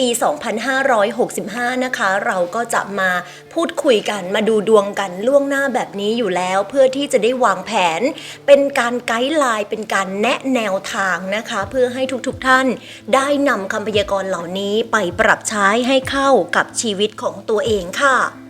ปี 2565 นะคะ เราก็จะมาพูดคุยกันมาดูดวงกันล่วงหน้าแบบนี้อยู่แล้ว เพื่อที่จะได้วางแผน เป็นการไกด์ไลน์เป็นการแนะแนวทางนะคะ เพื่อให้ทุกๆท่าน ได้นำคำพยากรณ์เหล่านี้ไปปรับใช้ให้เข้ากับชีวิตของตัวเองค่ะ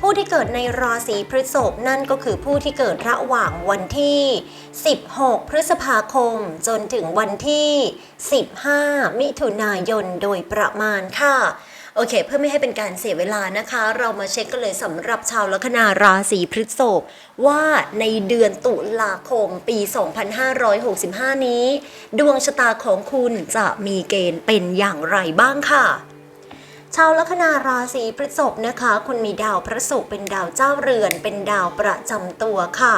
ผู้ที่เกิดในราศีพฤษภนั่นก็คือผู้ที่เกิดระหว่างวันที่ 16 พฤษภาคม จนถึงวันที่ 15 มิถุนายนโดยประมาณค่ะโอเค เพื่อไม่ให้เป็นการเสียเวลานะคะ เรามาเช็คกันเลยสำหรับชาวลัคนาราศีพฤษภว่าในเดือนตุลาคมปี 2565 นี้ ดวงชะตาของคุณจะมีเกณฑ์เป็นอย่างไรบ้างค่ะ ชาวลัคนาราศีพฤษภนะคะ คุณมีดาวพระศุกร์เป็นดาวเจ้าเรือน เป็นดาวประจำตัวค่ะ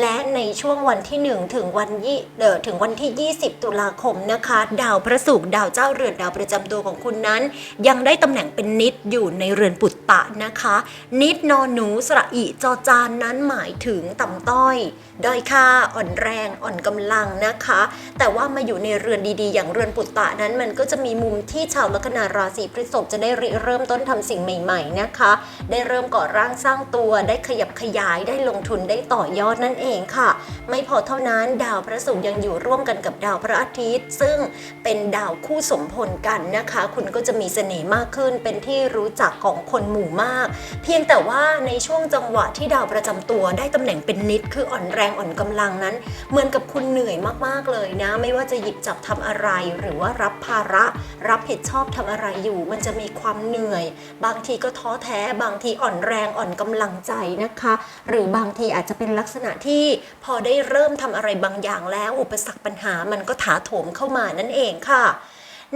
และในช่วงวันที่ 1 ถึงวันยี่เดอถึงวันที่ 20 ตุลาคมนะคะ ดาวพระศุกร์ดาวเจ้าเรือนดาวประจำตัวของคุณนั้น ยังได้ตำแหน่งเป็นนิดอยู่ในเรือนปุตตะนะคะ นิดนอนหนูสระอิจอจานนั้นหมายถึงต่ำต้อย ด้อยค่าอ่อนแรงอ่อนกำลังนะคะ แต่ว่ามาอยู่ในเรือนดีๆ อย่างเรือนปุตตะนั้นมันก็จะมีมุมที่ชาวลัคนาราศีพฤษภจะได้ริเริ่มต้นทำสิ่งใหม่ ๆนะคะ ได้เริ่มก่อร่างสร้างตัวได้ขยับขยายได้ลงทุนได้ต่อยอดนั่นเองค่ะ ไม่พอเท่านั้นดาวพระศุกร์ยังอยู่ร่วมกันกับดาวพระอาทิตย์ ซึ่งเป็นดาวคู่สมพลกันนะคะ คุณก็จะมีเสน่ห์มากขึ้น เป็นที่รู้จักของคนหมู่มาก เพียงแต่ว่าในช่วงจังหวะที่ดาวประจำตัวได้ตำแหน่งเป็นนิดคืออ่อนแรงอ่อนกำลังนั้น เหมือนกับคุณเหนื่อยมากๆเลยนะ ไม่ว่าจะหยิบจับทำอะไร หรือว่ารับภาระ รับผิดชอบทำอะไรอยู่ มันจะมีความเหนื่อย บางทีก็ท้อแท้ บางทีอ่อนแรงอ่อนกำลังใจนะคะ หรือบางทีอาจจะเป็นลักษณะที่พอได้เริ่มทำอะไรบางอย่างแล้ว อุปสรรคปัญหามันก็ถาโถมเข้ามานั่นเองค่ะ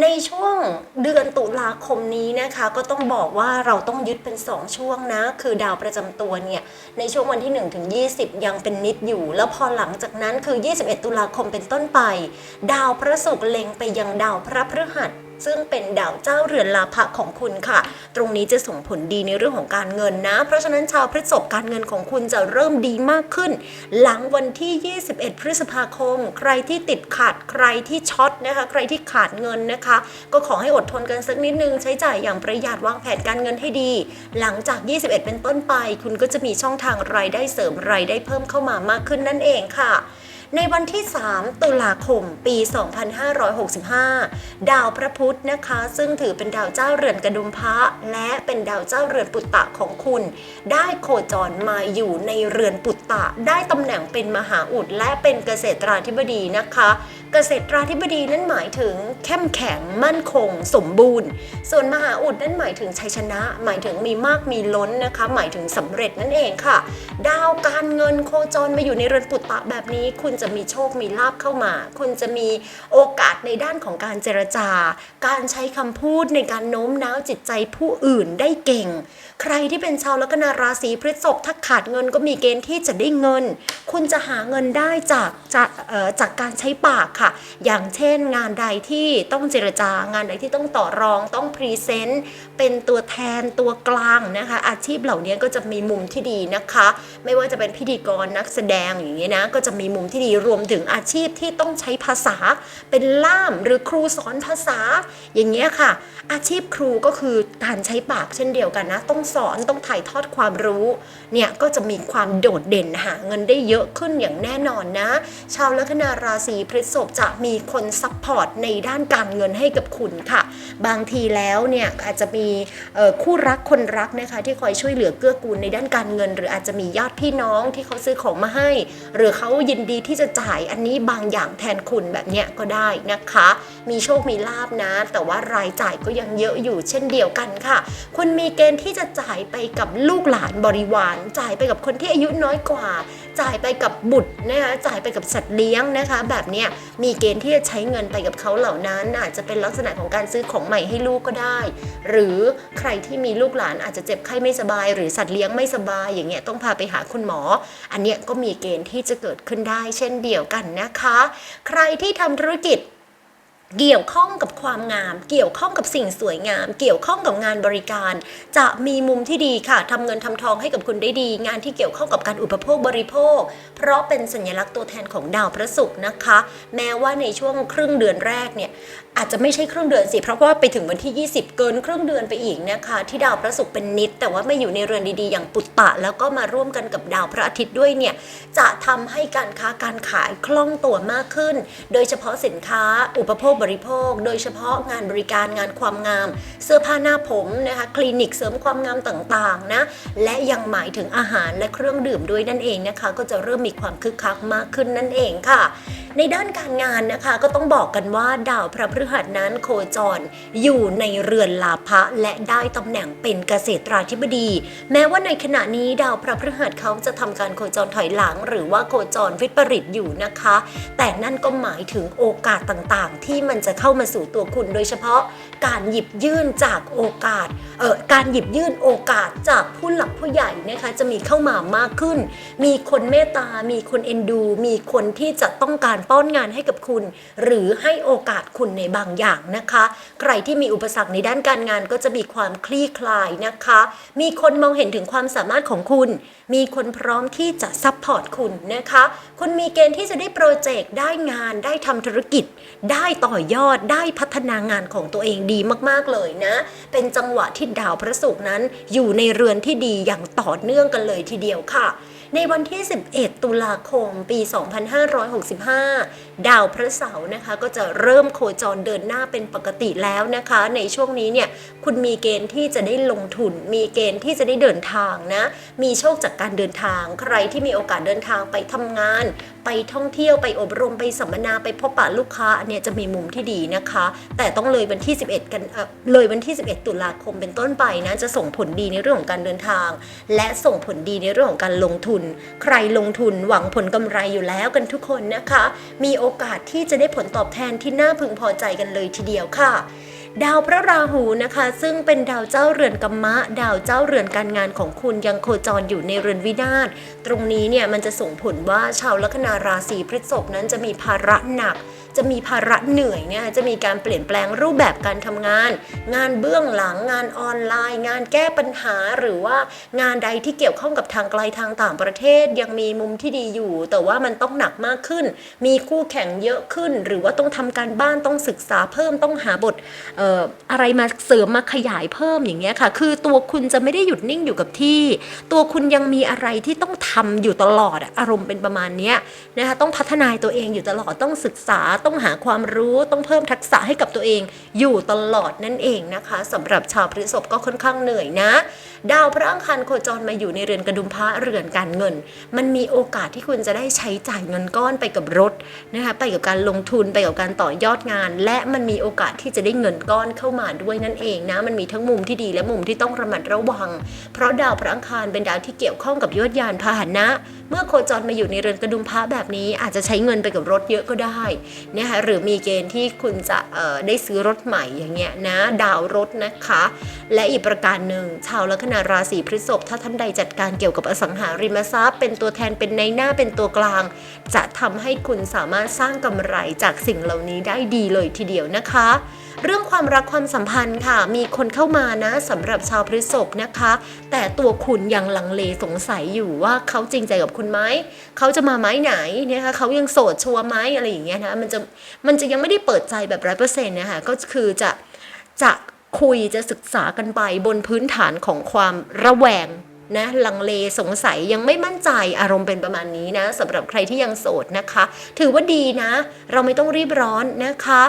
ในช่วงเดือนตุลาคมนี้นะคะ ก็ต้องบอกว่าเราต้องยึดเป็น 2 ช่วงนะ คือดาวประจำตัวเนี่ยในช่วงวันที่1ถึง20 ยังเป็นนิดอยู่ แล้วพอหลังจากนั้นคือ 21 ตุลาคมเป็นต้นไป ดาวพระศุกร์เล็งไปยังดาวพระพฤหัส ซึ่งเป็นดาวเจ้าเรือนลาภะของคุณค่ะ ตรงนี้จะส่งผลดีในเรื่องของการเงินนะ เพราะฉะนั้นชาวพฤษภการเงินของคุณจะเริ่มดีมากขึ้น หลังวันที่ 21 พฤษภาคม ใครที่ติดขัดใครที่ช็อตนะคะ ใครที่ขาดเงินนะคะ ก็ขอให้อดทนกันสักนิดนึงใช้จ่ายอย่างประหยัดวางแผนการเงินให้ดี หลังจาก 21 เป็นต้นไป คุณก็จะมีช่องทางรายได้เสริมรายได้เพิ่มเข้ามามากขึ้นนั่นเองค่ะ ในวันที่ 3 ตุลาคม ปี 2565 ดาวพระพุธนะคะ ซึ่งถือเป็นดาวเจ้าเรือนกระดุมพระ และเป็นดาวเจ้าเรือนปุตตะของคุณ ได้โคจรมาอยู่ในเรือนปุตตะ ได้ตำแหน่งเป็นมหาอุดและเป็นเกษตราธิบดีนะคะ เกษตราธิบดีนั้นหมายถึงเข้มแข็งมั่นคง สมบูรณ์ ส่วนมหาอุดนั้นหมายถึงชัยชนะ หมายถึงมีมากมีล้นนะคะ หมายถึงสำเร็จนั่นเองค่ะ ดาวการเงินโคจรมาอยู่ในเรือนปุตตะแบบนี้ คุณจะมีโชคมีลาบเข้ามา คุณจะมีโอกาสในด้านของการเจรจา การใช้คำพูดในการโน้มน้าวจิตใจผู้อื่นได้เก่ง ใครที่เป็นชาวลัคนาราศีพฤษภถ้าขาดเงินก็มีเกณฑ์ที่จะได้เงิน คุณจะหาเงินได้จากจากจากการใช้ปากค่ะอย่างเช่นงานใดที่ต้องเจรจางานใดที่ต้องต่อรองต้องพรีเซนต์เป็นตัวแทนตัวกลางนะคะ อาชีพเหล่านี้ก็จะมีมุมที่ดีนะคะ ไม่ว่าจะเป็นพิธีกรนักแสดงอย่างนี้นะก็จะมีมุมที่ดีรวมถึงอาชีพที่ต้องใช้ภาษา เป็นล่ามหรือครูสอนภาษา อย่างเงี้ยค่ะ อาชีพครูก็คือการใช้ปากเช่นเดียวกันนะ ต้องสอนต้องถ่ายทอดความรู้เนี่ยก็จะมีความโดดเด่นหาเงินได้เยอะขึ้นอย่างแน่นอนนะ ชาวลัคนาราศีพฤษภจะมีคนซัพพอร์ตในด้านการเงินให้กับคุณค่ะ บางทีแล้วเนี่ยอาจจะมีคู่รักคนรักนะคะที่คอยช่วยเหลือเกื้อกูลในด้านการเงิน หรืออาจจะมีญาติพี่น้องที่เขาซื้อของมาให้ หรือเขายินดีที่จะจ่ายอันนี้บางอย่างแทนคุณแบบเนี้ยก็ได้นะคะ มีโชคมีลาบนะ แต่ว่ารายจ่ายก็ยังเยอะอยู่เช่นเดียวกันค่ะ คุณมีเกณฑ์ที่จะจ่ายไปกับลูกหลานบริวาร จ่ายไปกับคนที่อายุน้อยกว่าจ่ายไปกับบุตรนะคะจ่ายไปกับสัตว์เลี้ยงนะคะ แบบเนี้ยมีเกณฑ์ที่จะใช้เงินไปกับเขาเหล่านั้น อาจจะเป็นลักษณะของการซื้อของใหม่ให้ลูกก็ได้ หรือใครที่มีลูกหลานอาจจะเจ็บไข้ไม่สบาย หรือสัตว์เลี้ยงไม่สบายอย่างเงี้ยต้องพาไปหาคุณหมอ อันเนี้ยก็มีเกณฑ์ที่จะเกิดขึ้นได้เช่นเดียวกันนะคะ ใครที่ทำธุรกิจ เกี่ยวข้องกับความงาม เกี่ยวข้องกับสิ่งสวยงาม เกี่ยวข้องกับงานบริการ จะมีมุมที่ดีค่ะทำเงินทำทองให้กับคุณได้ดี งานที่เกี่ยวข้องกับการอุปโภคบริโภค เพราะเป็นสัญลักษณ์ตัวแทนของดาวพระศุกร์นะคะ แม้ว่าในช่วงครึ่งเดือนแรกเนี่ยอาจจะไม่ใช่ครึ่งเดือนสิ เพราะว่าไปถึงวันที่ 20 เกินครึ่งเดือนไปอีกนะคะที่ดาวพระศุกร์เป็นนิด แต่ว่าไม่อยู่ในเรือนดีๆ อย่างปุตตะ แล้วก็มาร่วมกันกับดาวพระอาทิตย์ด้วยเนี่ยจะทำให้การค้าการขายคล่องตัวมากขึ้น โดยเฉพาะสินค้าอุปโภคบริโภค โดยเฉพาะงานบริการงานความงาม เสื้อผ้าหน้าผมนะคะคลินิกเสริมความงามต่างๆนะและยังหมายถึงอาหารและเครื่องดื่มด้วยนั่นเองนะคะ ก็จะเริ่มมีความคึกคักมากขึ้นนั่นเองค่ะ ในด้านการงานนะคะ ก็ต้องบอกกันว่าดาวพระพฤหัสนั้นโคจรอยู่ในเรือนลาภะและได้ตำแหน่งเป็นเกษตราธิบดี แม้ว่าในขณะนี้ดาวพระพฤหัสเขาจะทำการโคจรถอยหลัง หรือว่าโคจรวิปริตอยู่นะคะ แต่นั่นก็หมายถึงโอกาสต่างๆ ที่มันจะเข้ามาสู่ตัวคุณ โดยเฉพาะการหยิบยื่นจากโอกาสเอ่อการหยิบยื่นโอกาสจากผู้หลักผู้ใหญ่นะคะจะมีเข้ามามากขึ้น มีคนเมตตา มีคนเอ็นดู มีคนที่จะต้องการป้อนงานให้กับคุณ หรือให้โอกาสคุณในบางอย่างนะคะ ใครที่มีอุปสรรคในด้านการงานก็จะมีความคลี่คลายนะคะ มีคนมองเห็นถึงความสามารถของคุณ มีคนพร้อมที่จะซัพพอร์ตคุณนะคะ คุณมีเกณฑ์ที่จะได้โปรเจกต์ได้งาน ได้ทำธุรกิจ ได้ต่อยอดได้พัฒนางานของตัวเองดีมากๆเลยนะ เป็นจังหวะที่ดาวพระศุกร์นั้น อยู่ในเรือนที่ดีอย่างต่อเนื่องกันเลยทีเดียวค่ะ ในวันที่ 11 ตุลาคม ปี 2565ดาวพระเสาร์นะคะก็จะเริ่มโคจรเดินหน้าเป็นปกติแล้วนะคะ ในช่วงนี้เนี่ยคุณมีเกณฑ์ที่จะได้ลงทุน มีเกณฑ์ที่จะได้เดินทางนะ มีโชคจากการเดินทาง ใครที่มีโอกาสเดินทางไปทำงาน ไปท่องเที่ยวไปอบรมไปสัมมนาไปพบปะลูกค้าอันเนี้ยจะมีมุมที่ดีนะคะ แต่ต้องเลยวันที่ 11 กันเเลยวันที่ 11 ตุลาคมเป็นต้นไปนะจะส่งผลดีในเรื่องของการเดินทาง และส่งผลดีในเรื่องของการลงทุน ใครลงทุนหวังผลกำไรอยู่แล้วกันทุกคนนะคะมีโอกาสที่จะได้ผลตอบแทนที่น่าพึงพอใจกันเลยทีเดียวค่ะ ดาวพระราหูนะคะ ซึ่งเป็นดาวเจ้าเรือนกัมมะ ดาวเจ้าเรือนการงานของคุณยังโคจรอยู่ในเรือนวินาศตรงนี้เนี่ยมันจะส่งผลว่าชาวลัคนาราศีพฤษภนั้นจะมีภาระหนัก จะมีภาระเหนื่อยเนี่ยจะมีการเปลี่ยนแปลงรูปแบบการทำงาน งานเบื้องหลังงานออนไลน์ งานแก้ปัญหาหรือว่างานใดที่เกี่ยวข้องกับทางไกลทางต่างประเทศยังมีมุมที่ดีอยู่ แต่ว่ามันต้องหนักมากขึ้น มีคู่แข่งเยอะขึ้น หรือว่าต้องทำการบ้านต้องศึกษาเพิ่มต้องหาบทเอ่ออะไรมาเสริมมาขยายเพิ่มอย่างเงี้ยค่ะ คือตัวคุณจะไม่ได้หยุดนิ่งอยู่กับที่ ตัวคุณยังมีอะไรที่ต้องทำอยู่ตลอดอารมณ์เป็นประมาณเนี้ยนะคะต้องพัฒนาตัวเองอยู่ตลอดต้องศึกษาต้องหาความรู้ต้องเพิ่มทักษะให้กับตัวเอง อยู่ตลอดนั่นเองนะคะสำหรับชาวพฤษภก็ค่อนข้างเหนื่อยนะ ดาวพระอังคารโคจรมาอยู่ในเรือนกระดุมพระเรือนการเงิน มันมีโอกาสที่คุณจะได้ใช้จ่ายเงินก้อนไปกับรถนะคะไปกับการลงทุนไปกับการต่อยอดงาน และมันมีโอกาสที่จะได้เงินก้อนเข้ามาด้วยนั่นเองนะมันมีทั้งมุมที่ดีและมุมที่ต้องระมัดระวัง เพราะดาวพระอังคารเป็นดาวที่เกี่ยวข้องกับยวดยานพาหนะ เมื่อโคจรมาอยู่ในเรือนกระดุมพระแบบนี้อาจจะใช้เงินไปกับรถเยอะก็ได้นะคะหรือมีเกณฑ์ที่คุณจะได้ซื้อรถใหม่อย่างเงี้ยนะดาวรถนะคะ และอีกประการหนึ่งชาวลัคนาราศีพฤษภถ้าท่านใดจัดการเกี่ยวกับอสังหาริมทรัพย์ เป็นตัวแทนเป็นในหน้าเป็นตัวกลาง จะทำให้คุณสามารถสร้างกำไรจากสิ่งเหล่านี้ได้ดีเลยทีเดียวนะคะ เรื่องความรักความสัมพันธ์ค่ะ มีคนเข้ามานะสำหรับชาวพฤษภนะคะ แต่ตัวคุณยังลังเลสงสัยอยู่ว่าเขาจริงใจกับคุณไหมเขาจะมาไหมไหนนะคะเขายังโสดชัวร์ไหมอะไรอย่างเงี้ยนะมันจะมันจะยังไม่ได้เปิดใจแบบร้อยเปอร์เซ็นต์นะคะก็คือจะจะคุยจะศึกษากันไปบนพื้นฐานของความระแวงนะลังเลสงสัยยังไม่มั่นใจอารมณ์เป็นประมาณนี้นะสำหรับใครที่ยังโสดนะคะ ถือว่าดีนะ เราไม่ต้องรีบร้อนนะคะ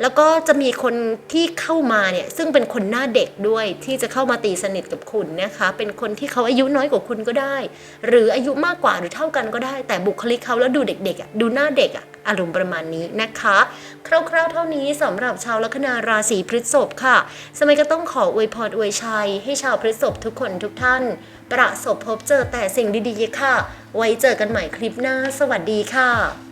แล้วก็จะมีคนที่เข้ามาเนี่ยซึ่งเป็นคนหน้าเด็กด้วยที่จะเข้ามาตีสนิทกับคุณนะคะ เป็นคนที่เขาอายุน้อยกว่าคุณก็ได้ หรืออายุมากกว่าหรือเท่ากันก็ได้ แต่บุคลิกเขาแล้วดูเด็กๆดูหน้าเด็กอะอารมณ์ประมาณนี้นะคะ คร่าวๆเท่านี้สำหรับชาวลัคนาราศีพฤษภค่ะ สมัยก็ต้องขออวยพรอวยชัย ให้ชาวพฤษภทุกคนทุกท่าน ประสบพบเจอแต่สิ่งดีๆค่ะ ไว้เจอกันใหม่คลิปหน้า สวัสดีค่ะ